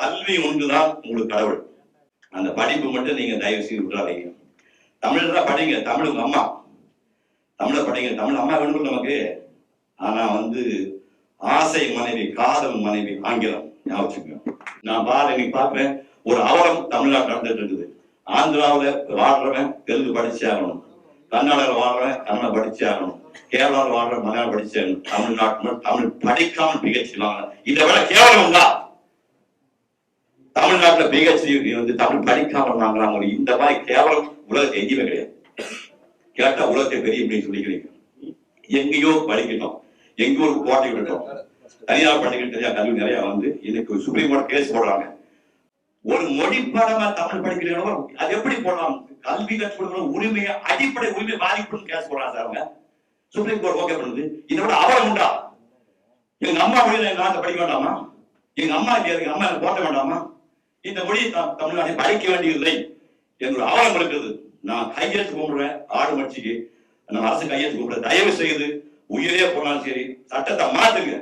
கல்வி ஒன்றுதான் உங்களுக்கு கடவுள். அந்த படிப்பு மட்டும் நீங்க தயவு செய்து விட்டுறாதீங்க. தமிழ் தான் படிங்க தமிழுக்கு அம்மா. தமிழை படிங்க தமிழ் அம்மா வேணும் நமக்கு. ஆனா வந்து ஆசை மனைவி காதல் மனைவி ஆங்கிலம். ஞாபகம் நான் பாரு இன்னைக்கு பார்க்கிறேன் ஒரு அவலம் தமிழ்நாட்டில் நடந்துட்டு இருக்குது. ஆந்திராவுல வாழ்றவன் தெலுங்கு படிச்சே ஆகணும். கர்நாடகாவில் வாழ்றவன் தமிழை படிச்சே ஆகணும். கேரளாவில் வாழ்றவன் மலையாளம் படிச்சே ஆகணும். தமிழ்நாட்டு தமிழ் படிக்காமல் பிஹெச்லாம் இதை விட கேவலம் தான் தமிழ்நாட்டுல பிஹெச்டி வந்து தமிழ் படிக்காம வாங்குறாங்க இந்த மாதிரி கேவலம் உலகத்தை எங்கேயுமே கிடையாது. கேட்டா உலகத்தை பெரிய அப்படின்னு சொல்லிக்கிறீங்க. எங்கேயோ படிக்கட்டும். எங்கேயோ ஒரு கோட்டை விடட்டும். தனியார் பள்ளிகள் நிறைய கல்வி நிறைய வந்து இன்னைக்கு சுப்ரீம் கோர்ட் கேஸ் போடுறாங்க. ஒரு மொழி பாடமா தமிழ் படிக்கிறீங்களோ அது எப்படி போடலாம்? கல்வி கற்றுக் உரிமையை அடிப்படை உரிமை பாதிப்புன்னு கேஸ் போடுறாங்க சார் அவங்க. சுப்ரீம் கோர்ட் ஓகே பண்ணுது. இதை விட அவலம் உண்டா? எங்க அம்மா மொழியில எங்க நாட்டை படிக்க வேண்டாமா? எங்க அம்மா எங்க அம்மா எனக்கு போட்ட வேண்டாமா? இந்த மொழியை நாம் தமிழ்நாட்டை படிக்க வேண்டியதில்லை என்னோட ஆவணம் இருக்கிறது. நான் கையெழுத்து கும்பிடுறேன். ஆடு மட்சிக்கு நான் அரசு கையெழுத்து கும்பிடுறேன் தயவு செய்து உயிரே போனாலும் சரி சட்டத்தை மாத்துங்க.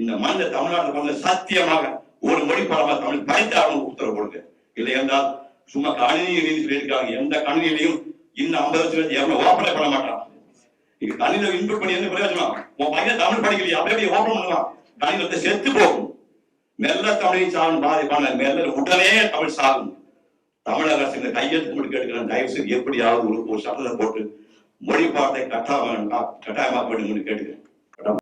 இந்த மந்த தமிழ்நாட்டு வந்து சத்தியமாக ஒரு மொழி பாடமா தமிழ் படித்து ஆகணும் உத்தரவு கொடுங்க. இல்லை என்றால் சும்மா கணினி சொல்லியிருக்காங்க எந்த கணினியிலையும் இன்னும் ஐம்பது வருஷம் எவ்வளவு ஓப்பனே பண்ண மாட்டான் இங்க கணினியில இன்புட் பண்ணி என்ன பிரயோஜனம்? உன் பையன் தமிழ் படிக்கலையா? அப்படியே அப்படியே ஓப்பன் பண்ணுவான். கணினத்தை செத்து போகும். மெல்ல தமிழை சாகும் பாதிப்பான மெல்ல உடனே தமிழ் சாகும். தமிழக அரசு இந்த கையெழுத்து மட்டும் கேட்டுக்கிறேன். தயவு செய்து எப்படியாவது ஒரு ஒரு சட்டத்தை போட்டு மொழி பாடத்தை கட்டாயமா கட்டாயமாக்க வேண்டும் கேட்டுக்கிறேன்.